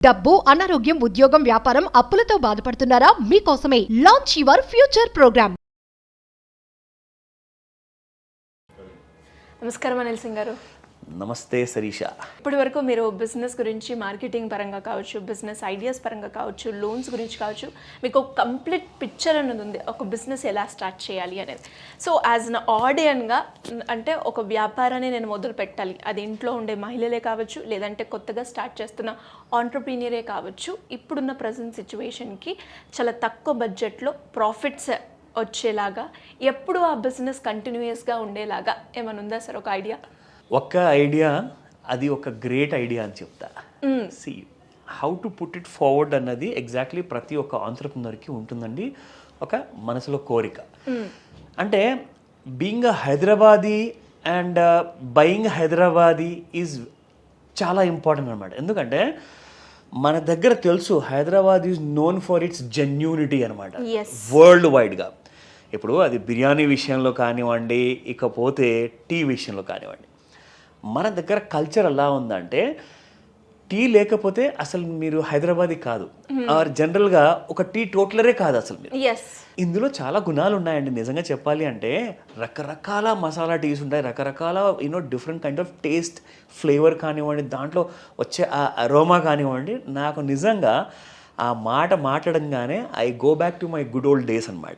డబ్బు అనారోగ్యం ఉద్యోగం వ్యాపారం అప్పులతో బాధపడుతున్నారా? మీకోసమే లాంచ్ యువర్ ఫ్యూచర్ ప్రోగ్రామ్ నమస్కారం అనిల్ సింగ్ గారు. నమస్తే సరీష ఇప్పటి వరకు మీరు బిజినెస్ గురించి మార్కెటింగ్ పరంగా కావచ్చు బిజినెస్ ఐడియాస్ పరంగా కావచ్చు లోన్స్ గురించి కావచ్చు మీకు ఒక కంప్లీట్ పిక్చర్ అనేది ఉంది. ఒక బిజినెస్ ఎలా స్టార్ట్ చేయాలి అనేది. సో యాజ్ అన్ ఆడియన్గా అంటే ఒక వ్యాపారాన్ని నేను మొదలు పెట్టాలి. అది ఇంట్లో ఉండే మహిళలే కావచ్చు లేదంటే కొత్తగా స్టార్ట్ చేస్తున్న ఆంటర్ప్రీనియరే కావచ్చు ఇప్పుడున్న ప్రజెంట్ సిచ్యువేషన్కి చాలా తక్కువ బడ్జెట్లో ప్రాఫిట్స్ వచ్చేలాగా ఎప్పుడు ఆ బిజినెస్ కంటిన్యూయస్గా ఉండేలాగా ఏమైనా ఉందా సార్? ఒక ఐడియా. ఒక్క ఐడియా అది ఒక గ్రేట్ ఐడియా అని చెప్తా. See how to put it forward అన్నది ఎగ్జాక్ట్లీ ప్రతి ఒక్క ఆంటర్ప్రినర్కి ఉంటుందండి. ఒక మనసులో కోరిక. అంటే being a Hyderabadi and buying Hyderabadi is చాలా ఇంపార్టెంట్ అనమాట ఎందుకంటే మన దగ్గర తెలుసు Hyderabad is known for its genuinity అనమాట. వరల్డ్ వైడ్గా ఇప్పుడు అది బిర్యానీ విషయంలో కానివ్వండి ఇకపోతే టీ విషయంలో కానివ్వండి. మన దగ్గర కల్చర్ ఎలా ఉందంటే టీ లేకపోతే అసలు మీరు హైదరాబాదీ కాదు. ఆర్ జనరల్గా ఒక టీ టోట్లరే కాదు అసలు మీరు. ఇందులో చాలా గుణాలు ఉన్నాయండి. నిజంగా చెప్పాలి అంటే రకరకాల మసాలా టీస్ ఉంటాయి. రకరకాల you know different kind of taste flavour కానివ్వండి దాంట్లో వచ్చే ఆ అరోమా కానివ్వండి నాకు నిజంగా ఆ మాట మాట్లాడంగానే I go back to my good old days అనమాట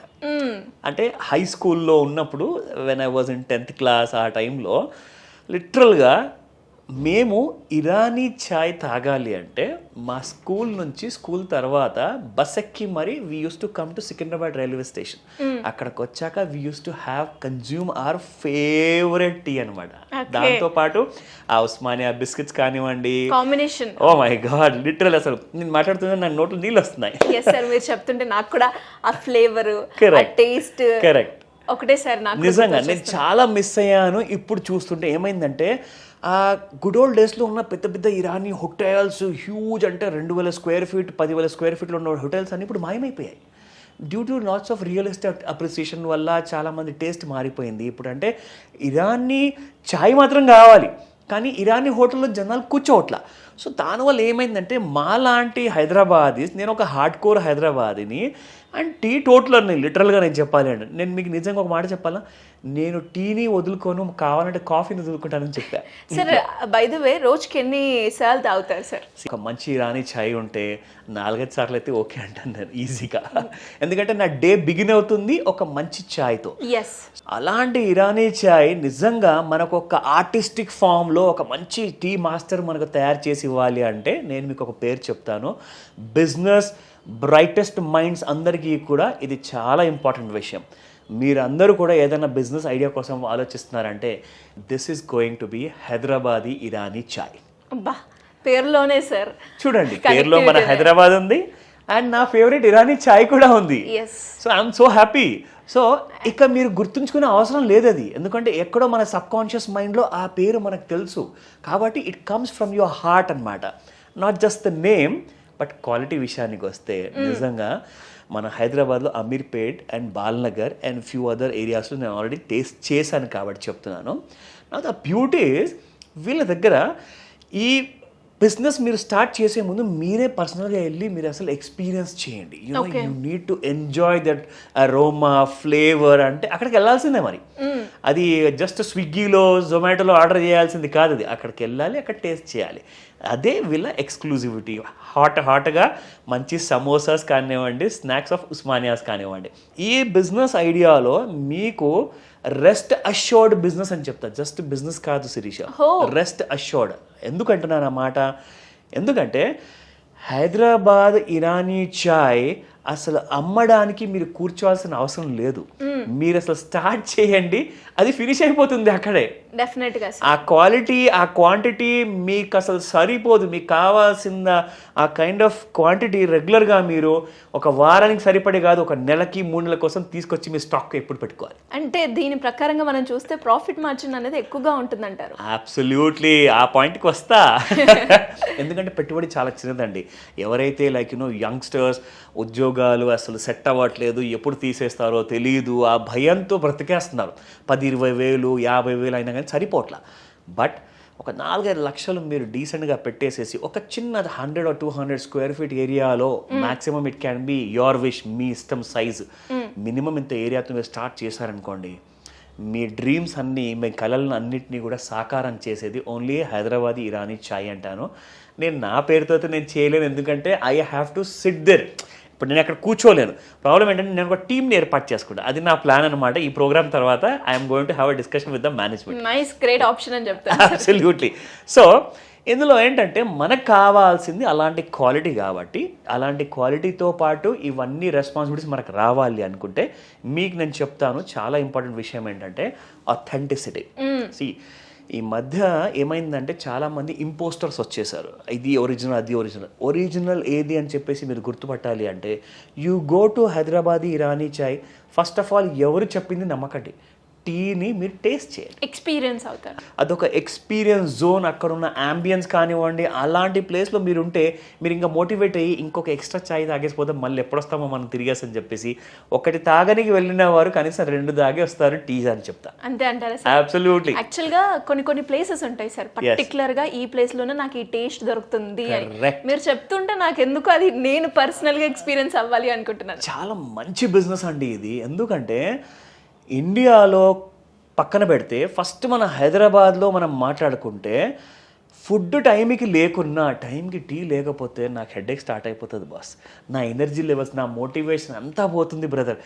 అంటే హై స్కూల్లో ఉన్నప్పుడు when I was in tenth class ఆ టైంలో లిటరల్గా మేము ఇరానీ ఛాయ్ తాగాలి అంటే మా స్కూల్ నుంచి స్కూల్ తర్వాత బస్ ఎక్కి మరి we use to come to Secunderabad railway station. అక్కడికి వచ్చాక we use to have consume our favourite tea అనమాట దాంతో పాటు ఆ ఉస్మానియా బిస్కెట్స్ కానివ్వండి. Combination oh my god literal అసలు నేను మాట్లాడుతుంటే నాకు నోట్లో నీళ్ళు వస్తున్నాయి. ఎస్ సార్ మీరు చెప్తుంటే నాకు కూడా ఆ ఫ్లేవర్. టేస్ట్ కరెక్ట్ ఒకటే సార్ నాకు నిజంగా నేను చాలా మిస్ అయ్యాను. ఇప్పుడు చూస్తుంటే ఏమైందంటే ఆ గుడ్ ఓల్డ్ డేస్లో ఉన్న పెద్ద పెద్ద ఇరానీ హోటల్స్ హ్యూజ్ అంటే రెండు వేల స్క్వేర్ ఫీట్ పదివేల స్క్వేర్ ఫీట్లో ఉన్న హోటల్స్ అన్ని ఇప్పుడు మాయమైపోయాయి. Due to lots of real estate appreciation వల్ల చాలామంది టేస్ట్ మారిపోయింది. ఇప్పుడు అంటే ఇరానీ ఛాయ్ మాత్రం కావాలి. కానీ ఇరానీ హోటల్లో జనాలు కూర్చోవట్ల. సో దానివల్ల ఏమైందంటే మాలాంటి హైదరాబాదీస్ నేను ఒక హార్డ్ కోర్ హైదరాబాదీని అండ్ టీ టోటలర్ని లిటరల్గా నేను చెప్పాలి అంటే నేను మీకు నిజంగా ఒక మాట చెప్పాలా? నేను టీని వదులుకోను కావాలంటే కాఫీని వదులుకుంటానని చెప్పా. సార్ బై ద వే రోజుకి ఎన్ని సార్లు తాగుతారు సార్ ఒక మంచి ఇరానీ ఛాయ్ ఉంటే నాలుగైదు సార్లు అయితే ఓకే అంటాను నేను ఈజీగా ఎందుకంటే నా డే బిగిన్ అవుతుంది ఒక మంచి ఛాయ్తో ఎస్ అలాంటి ఇరానీ చాయ్ నిజంగా మనకు ఒక ఆర్టిస్టిక్ ఫామ్లో ఒక మంచి టీ మాస్టర్ మనకు తయారు చేసి ఇవ్వాలి అంటే నేను మీకు ఒక పేరు చెప్తాను. బిజినెస్ బ్రైటెస్ట్ మైండ్స్ అందరికీ కూడా ఇది చాలా ఇంపార్టెంట్ విషయం. మీరందరూ కూడా ఏదైనా బిజినెస్ ఐడియా కోసం ఆలోచిస్తున్నారంటే this is going to be Hyderabadi Irani chai. అబ్బా పేరులోనే సార్. చూడండి పేరులో మన హైదరాబాద్ ఉంది అండ్ నా ఫేవరెట్ ఇరానీ చాయ్ కూడా ఉంది. So I'm so happy so ఇక మీరు గుర్తుంచుకునే అవసరం లేదు అది ఎందుకంటే ఎక్కడో మన సబ్ కాన్షియస్ మైండ్లో ఆ పేరు మనకు తెలుసు. కాబట్టి it comes from your heart అన్నమాట. Not just the name but quality విషయానికి వస్తే నిజంగా మన హైదరాబాద్లో Ameerpet and Balanagar and few other ఏరియాస్లో నేను ఆల్రెడీ టేస్ట్ చేశాను కాబట్టి చెప్తున్నాను. నా ద బ్యూటీ వీళ్ళ దగ్గర ఈ బిజినెస్ మీరు స్టార్ట్ చేసే ముందు మీరే పర్సనల్గా వెళ్ళి మీరు అసలు ఎక్స్పీరియన్స్ చేయండి. You know you need to enjoy that aroma flavour అంటే అక్కడికి వెళ్ళాల్సిందే మరి. అది జస్ట్ స్విగ్గీలో జొమాటోలో ఆర్డర్ చేయాల్సింది కాదు అది. అక్కడికి వెళ్ళాలి అక్కడ టేస్ట్ చేయాలి. అదే వీళ్ళ ఎక్స్క్లూజివిటీ హాట్ హాట్గా మంచి సమోసాస్ కానివ్వండి స్నాక్స్ ఆఫ్ ఉస్మానియాస్ కానివ్వండి. ఈ బిజినెస్ ఐడియాలో మీకు రెస్ట్ అష్యూర్డ్ బిజినెస్ అని చెప్తా. జస్ట్ బిజినెస్ కాదు శిరీష. రెస్ట్ అష్యూర్డ్ ఎందుకంటున్నాను ఆ మాట ఎందుకంటే హైదరాబాద్ ఇరానీ చాయ్ అసలు అమ్మడానికి మీరు కూర్చోవాల్సిన అవసరం లేదు. మీరు అసలు స్టార్ట్ చేయండి. అది ఫినిష్ అయిపోతుంది అక్కడే. డెఫినెట్గా సార్. ఆ క్వాలిటీ ఆ క్వాంటిటీ మీకు అసలు సరిపోదు. మీకు కావాల్సిన ఆ కైండ్ ఆఫ్ క్వాంటిటీ రెగ్యులర్గా మీరు ఒక వారానికి సరిపడే కాదు ఒక నెలకి మూడు నెలల కోసం తీసుకొచ్చి మీ స్టాక్ ఎప్పుడు పెట్టుకోవాలి. అంటే దీని ప్రకారంగా మనం చూస్తే ప్రాఫిట్ మార్జిన్ అనేది ఎక్కువగా ఉంటుందంటారు. అబ్సల్యూట్లీ ఆ పాయింట్కి వస్తా. ఎందుకంటే పెట్టుబడి చాలా చిన్నదండి. ఎవరైతే లైక్ యూనో యంగ్స్టర్స్ ఉద్యోగాలు అసలు సెట్ అవ్వట్లేదు ఎప్పుడు తీసేస్తారో తెలియదు ఆ భయంతో బ్రతికేస్తున్నారు. పది ఇరవై వేలు యాభై వేలు అయినా కానీ సరిపోట్లా. బట్ ఒక నాలుగైదు లక్షలు మీరు డీసెంట్గా పెట్టేసేసి ఒక చిన్న hundred two hundred square feet ఏరియాలో maximum it can be your wish మీ ఇష్టం సైజ్. మినిమం ఇంత ఏరియాతో మీరు స్టార్ట్ చేశారనుకోండి మీ డ్రీమ్స్ అన్నీ మీ కళలను అన్నిటినీ కూడా సాకారం చేసేది ఓన్లీ హైదరాబాద్ ఇరానీ చాయ్ అంటాను. నేను నా పేరుతో అయితే నేను చేయలేను ఎందుకంటే I have to sit there. ఇప్పుడు నేను అక్కడ కూర్చోలేను. ప్రాబ్లం ఏంటంటే నేను ఒక టీంని ఏర్పాటు చేసుకుంటా. అది నా ప్లాన్ అనమాట ఈ ప్రోగ్రామ్ తర్వాత I'm going to have a discussion with the management nice great option అని చెప్తాను. అబ్సల్యూట్లీ సో ఇందులో ఏంటంటే మనకు కావాల్సింది అలాంటి క్వాలిటీ కాబట్టి అలాంటి క్వాలిటీతో పాటు ఇవన్నీ రెస్పాన్సిబిలిటీస్ మనకు రావాలి అనుకుంటే మీకు నేను చెప్తాను చాలా ఇంపార్టెంట్ విషయం ఏంటంటే అథెంటిసిటీ సి ఈ మధ్య ఏమైందంటే చాలామంది ఇంపోస్టర్స్ వచ్చేసారు. ఇది ఒరిజినల్ అది ఒరిజినల్ ఒరిజినల్ ఏది అని చెప్పేసి మీరు గుర్తుపట్టాలి అంటే you go to Hyderabadi Irani chai first of all ఎవరు చెప్పింది నమ్మకండి. టీని మీరు టేస్ట్ చేయండి. ఎక్స్పీరియన్స్ అవుతారు. అదొక ఎక్స్పీరియన్స్ జోన్ అక్కడ ఉన్న అంబియన్స్ కానివ్వండి అలాంటి ప్లేస్లో మీరు ఉంటే మీరు ఇంకా మోటివేట్ అయ్యి ఇంకొక ఎక్స్ట్రా ఛాయ్ తాగేసిపోతే మళ్ళీ ఎప్పుడు వస్తామో మనం తిరిగేసి అని చెప్పేసి ఒకటి తాగనికి వెళ్ళిన వారు కనీసం రెండు తాగే వస్తారు టీ అని చెప్తా. అంతే అంటారా అబ్సల్యూట్లీ యాక్చువల్గా కొన్ని కొన్ని ప్లేసెస్ ఉంటాయి సార్. పర్టికులర్గా ఈ ప్లేస్లోనే నాకు ఈ టేస్ట్ దొరుకుతుంది. మీరు చెప్తుంటే నాకు ఎందుకు అది నేను పర్సనల్గా ఎక్స్పీరియన్స్ అవ్వాలి అనుకుంటున్నాను. చాలా మంచి బిజినెస్ అండి ఇది. ఎందుకంటే ఇండియాలో పక్కన పెడితే ఫస్ట్ మన హైదరాబాద్లో మనం మాట్లాడుకుంటే ఫుడ్ టైంకి లేకున్నా టైంకి టీ లేకపోతే నాకు హెడేక్ స్టార్ట్ అయిపోతుంది బాస్. నా ఎనర్జీ లెవెల్స్ నా మోటివేషన్ అంతా పోతుంది బ్రదర్.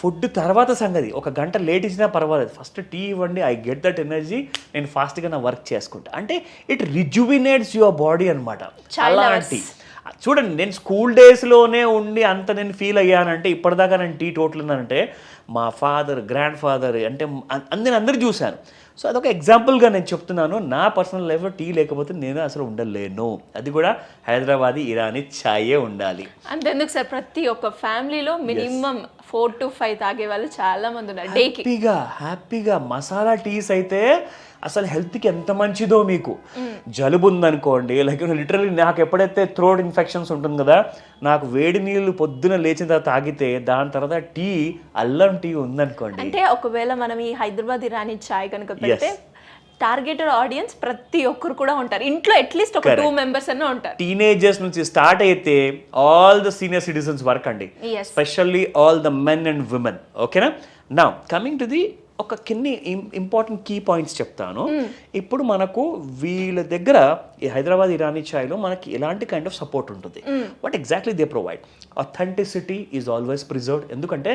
ఫుడ్ తర్వాత సంగతి. ఒక గంట లేట్ ఇచ్చినా పర్వాలేదు. ఫస్ట్ టీ ఇవ్వండి ఐ గెట్ దట్ ఎనర్జీ నేను ఫాస్ట్గా నా వర్క్ చేసుకుంటా. అంటే ఇట్ రిజువినేట్స్ యువర్ బాడీ అనమాట అలాంటి చూడండి నేను స్కూల్ డేస్లోనే ఉండి అంత నేను ఫీల్ అయ్యానంటే ఇప్పటిదాకా నేను టీ టోటల్ ఉన్నానంటే మా ఫాదర్ గ్రాండ్ ఫాదర్ అంటే నేను అందరు చూశాను. సో అదొక ఎగ్జాంపుల్గా నేను చెప్తున్నాను. నా పర్సనల్ లైఫ్లో టీ లేకపోతే నేను అసలు ఉండలేను. అది కూడా హైదరాబాదీ ఇరానీ ఛాయే ఉండాలి. అంతెందుకు సార్? ప్రతి ఒక్క ఫ్యామిలీలో మినిమం ఫోర్ టు ఫైవ్ తాగే వాళ్ళు చాలా మంది ఉన్నారు. హ్యాపీగా హ్యాపీగా. మసాలా టీస్ అయితే అసలు హెల్త్కి ఎంత మంచిదో మీకు. జలుబు ఉందనుకోండి లైక్ లిటరల్లీ నాకు ఎప్పుడైతే థ్రోట్ ఇన్ఫెక్షన్స్ ఉంటుంది కదా నాకు వేడి నీళ్ళు పొద్దున లేచిన తర్వాత తాగితే దాని తర్వాత టీ అల్లం టీ ఉందనుకోండి. అంటే ఒకవేళ మనం ఈ హైదరాబాద్ ఇరానీ చాయ్ కనుక పెడితే టార్గెటెడ్ ఆడియన్స్ ప్రతి ఒక్కరు కూడా ఉంటారు. ఇంట్లో అట్లీస్ట్ ఒక టూ మెంబర్స్ అన్న ఉంటారు. టీనేజర్స్ నుంచి స్టార్ట్ అయితే all the senior citizens work అండి. Specially all the men and women ఓకేనా నా కమింగ్ టు ది ఒక కొన్ని ఇంపార్టెంట్ కీ పాయింట్స్ చెప్తాను. ఇప్పుడు మనకు వీళ్ళ దగ్గర ఈ హైదరాబాద్ ఇరానీ ఛాయ్లో మనకి ఎలాంటి కైండ్ ఆఫ్ సపోర్ట్ ఉంటుంది. What exactly they provide authenticity is always preserved ఎందుకంటే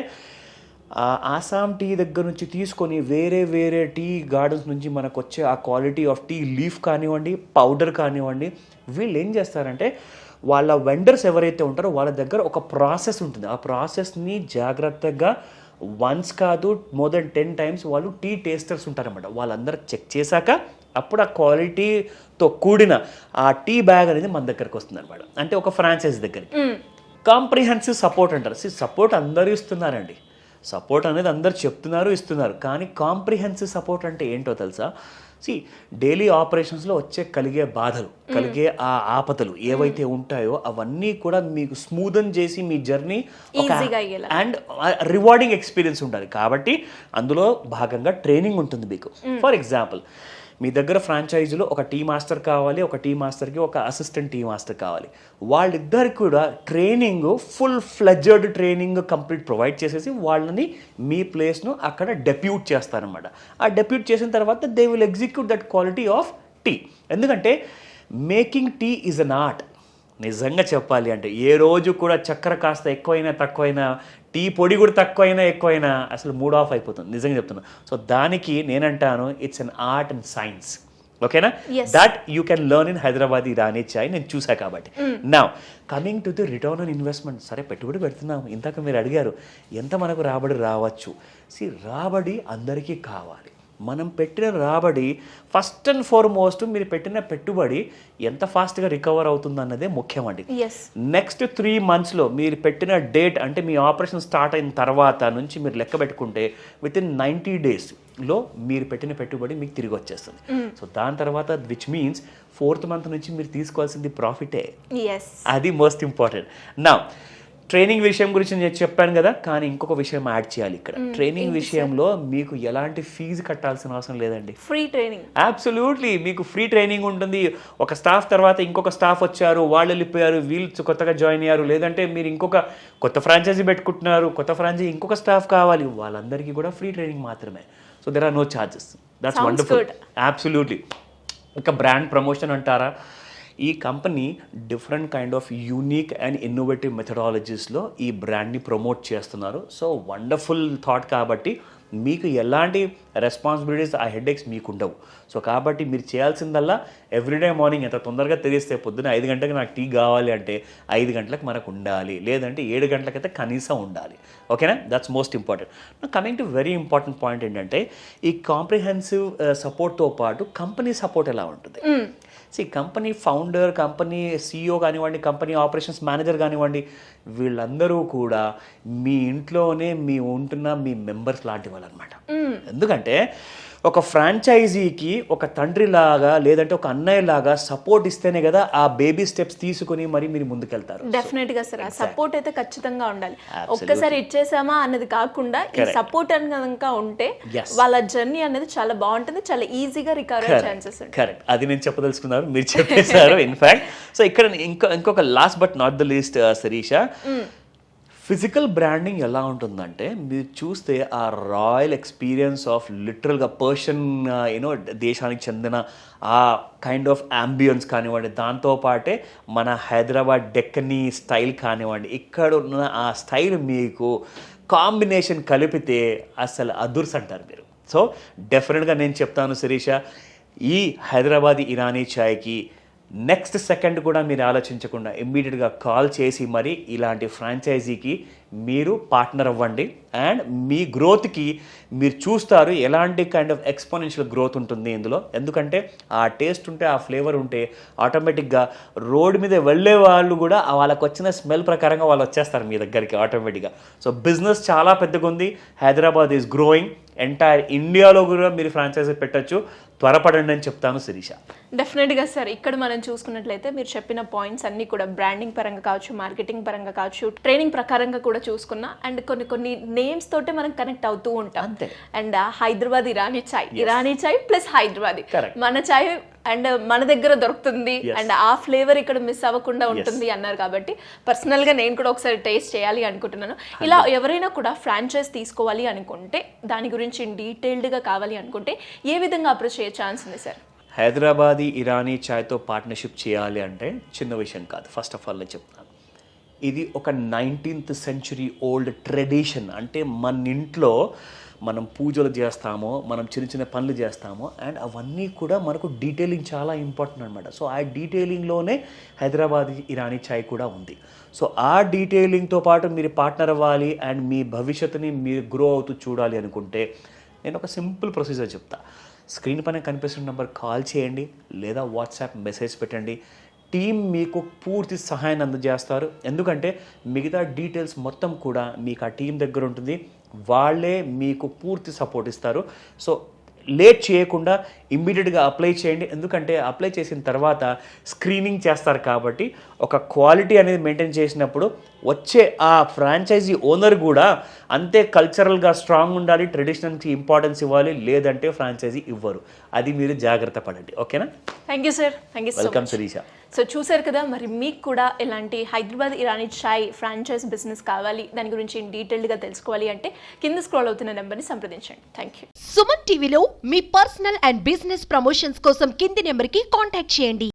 ఆసాం టీ దగ్గర నుంచి తీసుకొని వేరే వేరే టీ గార్డెన్స్ నుంచి మనకు వచ్చే ఆ క్వాలిటీ ఆఫ్ టీ లీఫ్ కానివ్వండి పౌడర్ కానివ్వండి వీళ్ళు ఏం చేస్తారంటే వాళ్ళ వెండర్స్ ఎవరైతే ఉంటారో వాళ్ళ దగ్గర ఒక ప్రాసెస్ ఉంటుంది. ఆ ప్రాసెస్ని జాగ్రత్తగా వన్స్ కాదు మోర్ దెన్ టెన్ టైమ్స్ వాళ్ళు టీ టేస్టర్స్ ఉంటారన్నమాట. వాళ్ళందరూ చెక్ చేశాక అప్పుడు ఆ క్వాలిటీతో కూడిన ఆ టీ బ్యాగ్ అనేది మన దగ్గరకు వస్తుంది అనమాట అంటే ఒక ఫ్రాంచైజ్ దగ్గరికి. కాంప్రిహెన్సివ్ సపోర్ట్ అంటారు. సి సపోర్ట్ అందరూ ఇస్తున్నారండి. సపోర్ట్ అనేది అందరు చెప్తున్నారు ఇస్తున్నారు. కానీ కాంప్రిహెన్సివ్ సపోర్ట్ అంటే ఏంటో తెలుసా? సి డైలీ ఆపరేషన్స్లో వచ్చే కలిగే బాధలు కలిగే ఆ ఆపదలు ఏవైతే ఉంటాయో అవన్నీ కూడా మీకు స్మూదన్ చేసి మీ జర్నీ. అండ్ రివార్డింగ్ ఎక్స్పీరియన్స్ ఉండాలి. కాబట్టి అందులో భాగంగా ట్రైనింగ్ ఉంటుంది మీకు. ఫర్ ఎగ్జాంపుల్ మీ దగ్గర ఫ్రాంచైజీలో ఒక టీ మాస్టర్ కావాలి ఒక టీ మాస్టర్కి ఒక అసిస్టెంట్ టీ మాస్టర్ కావాలి. వాళ్ళిద్దరికి కూడా training full fledged training complete provide చేసేసి వాళ్ళని మీ ప్లేస్ను అక్కడ డెప్యూట్ చేస్తారనమాట ఆ డెప్యూట్ చేసిన తర్వాత they will execute that quality of tea ఎందుకంటే making tea is an art నిజంగా చెప్పాలి అంటే ఏ రోజు కూడా చక్కెర కాస్త ఎక్కువైనా తక్కువైనా టీ పొడి కూడా తక్కువైనా ఎక్కువైనా అసలు మూడ్ ఆఫ్ అయిపోతుంది. నిజంగా చెప్తున్నా. సో దానికి నేనంటాను it's an art and science ఓకేనా. That you can learn in Hyderabad Irani chai నేను చూసా కాబట్టి. నా coming to the return on investment సరే పెట్టుబడి పెడుతున్నాము. ఇందాక మీరు అడిగారు ఎంత మనకు రాబడి రావచ్చు? సి రాబడి అందరికీ కావాలి. మనం పెట్టిన రాబడి ఫస్ట్ అండ్ ఫార్మోస్ట్ మీరు పెట్టిన పెట్టుబడి ఎంత ఫాస్ట్గా రికవర్ అవుతుంది అన్నదే ముఖ్యం అండి. ఎస్ నెక్స్ట్ త్రీ మంత్స్లో మీరు పెట్టిన డేట్ అంటే మీ ఆపరేషన్ స్టార్ట్ అయిన తర్వాత నుంచి మీరు లెక్క పెట్టుకుంటే విత్ ఇన్ నైంటీ డేస్లో మీరు పెట్టిన పెట్టుబడి మీకు తిరిగి వచ్చేస్తుంది. సో దాని తర్వాత విచ్ మీన్స్ ఫోర్త్ మంత్ నుంచి మీరు తీసుకోవాల్సింది ప్రాఫిటే అది మోస్ట్ ఇంపార్టెంట్ నా ట్రైనింగ్ విషయం గురించి నేను చెప్పాను కదా కానీ ఇంకొక విషయం యాడ్ చేయాలి ఇక్కడ. ట్రైనింగ్ విషయంలో మీకు ఎలాంటి ఫీజు కట్టాల్సిన అవసరం లేదండి. ఫ్రీ ట్రైనింగ్ అబ్సల్యూట్లీ మీకు ఫ్రీ ట్రైనింగ్ ఉంటుంది. ఒక స్టాఫ్ తర్వాత ఇంకొక స్టాఫ్ వచ్చారు వాళ్ళు వెళ్ళిపోయారు వీళ్ళు కొత్తగా జాయిన్ అయ్యారు. లేదంటే మీరు ఇంకొక కొత్త ఫ్రాంచైజీ పెట్టుకుంటున్నారు కొత్త ఫ్రాంచైజీ ఇంకొక స్టాఫ్ కావాలి. వాళ్ళందరికీ కూడా ఫ్రీ ట్రైనింగ్ మాత్రమే. So there are no charges that's wonderful. Absolutely ఇంకా బ్రాండ్ ప్రమోషన్ అంటారా? ఈ company different kind of unique and innovative మెథడాలజీస్లో ఈ బ్రాండ్ని ప్రమోట్ చేస్తున్నారు. సో వండర్ఫుల్ థాట్ కాబట్టి మీకు ఎలాంటి రెస్పాన్సిబిలిటీస్ ఆ హెడేక్స్ మీకు ఉండవు. సో కాబట్టి మీరు చేయాల్సిందల్లా ఎవ్రీడే మార్నింగ్ ఎంత తొందరగా తెలిస్తే పొద్దున్న ఐదు గంటలకు నాకు టీ కావాలి అంటే ఐదు గంటలకు మనకు ఉండాలి. లేదంటే ఏడు గంటలకైతే కనీసం ఉండాలి. ఓకేనా? That's most important coming to very important point ఏంటంటే ఈ కాంప్రిహెన్సివ్ సపోర్ట్తో పాటు కంపెనీ సపోర్ట్ ఎలా ఉంటుంది? See company founder company CEO కానివ్వండి కంపెనీ ఆపరేషన్స్ మేనేజర్ కానివ్వండి వీళ్ళందరూ కూడా మీ ఇంట్లోనే మీ ఉంటున్న మీ మెంబర్స్ లాంటి వాళ్ళు అనమాట ఎందుకంటే ఒక ఫ్రాంచైజీకి ఒక తండ్రి లాగా లేదంటే ఒక అన్నయ్య లాగా సపోర్ట్ ఇస్తేనే కదా ఆ బేబీ స్టెప్స్ తీసుకుని మరి మీరు ముందుకెళ్తారు. డెఫినెట్గా సార్. ఆ సపోర్ట్ అయితే ఖచ్చితంగా ఉండాలి. ఒక్కసారి ఇచ్చేసామా అన్నది కాకుండా ఈ సపోర్ట్ కనుక ఉంటే. వాళ్ళ జర్నీ అనేది చాలా బాగుంటుంది చాలా ఈజీగా రికవర్ ఛాన్సెస్ కరెక్ట్ అది నేను చెప్పదలుచుకున్నారు మీరు చెప్పేశారు ఇన్ఫాక్ట్ సో ఇక్కడ ఇంకో ఇంకొక last but not the least Sirisha physical branding ఎలా ఉంటుందంటే మీరు చూస్తే ఆ రాయల్ ఎక్స్పీరియన్స్ ఆఫ్ లిటరల్గా పర్షియన్ యూనో దేశానికి చెందిన ఆ కైండ్ ఆఫ్ అంబియన్స్ కానివ్వండి దాంతోపాటే మన హైదరాబాద్ డెక్కనీ స్టైల్ కానివ్వండి ఇక్కడ ఉన్న ఆ స్టైల్ మీకు కాంబినేషన్ కలిపితే అసలు అదుర్స్ అంటారు మీరు. సో డెఫినెట్గా నేను చెప్తాను శిరీష ఈ హైదరాబాద్ ఇరానీ ఛాయ్కి నెక్స్ట్ సెకండ్ కూడా మీరు ఆలోచించకుండా ఇమ్మీడియట్గా కాల్ చేసి మరి ఇలాంటి ఫ్రాంచైజీకి మీరు పార్ట్నర్ అవ్వండి. అండ్ మీ గ్రోత్కి మీరు చూస్తారు ఎలాంటి కైండ్ ఆఫ్ ఎక్స్పోనెన్షియల్ గ్రోత్ ఉంటుంది ఇందులో. ఎందుకంటే ఆ టేస్ట్ ఉంటే ఆ ఫ్లేవర్ ఉంటే ఆటోమేటిక్గా రోడ్ మీద వెళ్ళే వాళ్ళు కూడా వాళ్ళకు వాళ్ళకి వచ్చిన స్మెల్ ప్రకారంగా వాళ్ళు వచ్చేస్తారు మీ దగ్గరికి ఆటోమేటిక్గా సో బిజినెస్ చాలా పెద్దగా ఉంది హైదరాబాద్ ఈజ్ గ్రోయింగ్ ఎంటైర్ ఇండియాలో కూడా మీరు ఫ్రాంచైజీ పెట్టచ్చు. త్వరపడండి అని చెప్తాను శిరీష. డెఫినెట్గా సార్ ఇక్కడ మనం చూసుకున్నట్లయితే మీరు చెప్పిన పాయింట్స్ అన్ని కూడా బ్రాండింగ్ పరంగా కావచ్చు మార్కెటింగ్ పరంగా కావచ్చు ట్రైనింగ్ ప్రకారంగా కూడా చూసుకున్నా అండ్ కొన్ని కొన్ని నేమ్స్ తోటే మనం కనెక్ట్ అవుతూ ఉంటాం. అంతే. And Hyderabad Irani chai. Irani chai plus Hyderabad. మన చాయ్ అండ్ మన దగ్గర దొరుకుతుంది. అండ్ ఆ ఫ్లేవర్ ఇక్కడ మిస్ అవ్వకుండా ఉంటుంది అన్నారు కాబట్టి పర్సనల్గా నేను కూడా ఒకసారి టేస్ట్ చేయాలి అనుకుంటున్నాను. ఇలా ఎవరైనా కూడా ఫ్రాంచైజ్ తీసుకోవాలి అనుకుంటే దాని గురించి డీటెయిల్డ్గా కావాలి అనుకుంటే ఏ విధంగా అప్రోచ్ ఛాన్స్ ఉంది సార్ హైదరాబాదీ ఇరానీ ఛాయ్తో పార్ట్నర్షిప్ చేయాలి అంటే చిన్న విషయం కాదు. ఫస్ట్ ఆఫ్ ఆల్ నేను చెప్తాను ఇది ఒక నైన్టీన్త్ సెంచురీ ఓల్డ్ ట్రెడిషన్. అంటే మన ఇంట్లో మనం పూజలు చేస్తామో మనం చిన్న చిన్న పనులు చేస్తామో అండ్ అవన్నీ కూడా మనకు డీటెయిలింగ్ చాలా ఇంపార్టెంట్ అనమాట సో ఆ డీటెయిలింగ్లోనే హైదరాబాద్ ఇరానీ ఛాయ్ కూడా ఉంది. సో ఆ డీటెయిలింగ్తో పాటు మీరు పార్ట్నర్ అవ్వాలి అండ్ మీ భవిష్యత్తుని మీరు గ్రో అవుతూ చూడాలి అనుకుంటే నేను ఒక సింపుల్ ప్రొసీజర్ చెప్తా. స్క్రీన్ పైన కనిపిస్తున్న నెంబర్ కాల్ చేయండి లేదా వాట్సాప్ మెసేజ్ పెట్టండి. టీం మీకు పూర్తి సహాయాన్ని అందజేస్తారు. ఎందుకంటే మిగతా డీటెయిల్స్ మొత్తం కూడా మీకు ఆ టీం దగ్గర ఉంటుంది. వాళ్ళే మీకు పూర్తి సపోర్ట్ ఇస్తారు. సో లేట్ చేయకుండా ఇమ్మీడియట్గా అప్లై చేయండి. ఎందుకంటే అప్లై చేసిన తర్వాత స్క్రీనింగ్ చేస్తారు కాబట్టి ఒక క్వాలిటీ అనేది మెయింటైన్ చేసినప్పుడు వచ్చే ఆ ఫ్రాంచైజీ ఓనర్ కూడా అంతే కల్చరల్గా స్ట్రాంగ్ ఉండాలి ట్రెడిషనల్కి ఇంపార్టెన్స్ ఇవ్వాలి లేదంటే ఫ్రాంచైజీ ఇవ్వరు. అది మీరు జాగ్రత్త పడండి. ఓకేనా? Thank you sir thank you welcome Sirisha so చూసారు కదా మరి మీకు కూడా ఇలాంటి హైదరాబాద్ ఇరానీ చాయ్ ఫ్రాంచైజ్ బిజినెస్ కావాలి దాని గురించి డీటెయిల్డ్గా తెలుసుకోవాలి అంటే కింద స్క్రోల్ అవుతున్న నెంబర్ని సంప్రదించండి. థ్యాంక్ యూ సుమన్ టీవీలో మీ పర్సనల్ అండ్ బిజినెస్ ప్రమోషన్స్ కోసం కింది నెంబర్కి కాంటాక్ట్ చేయండి.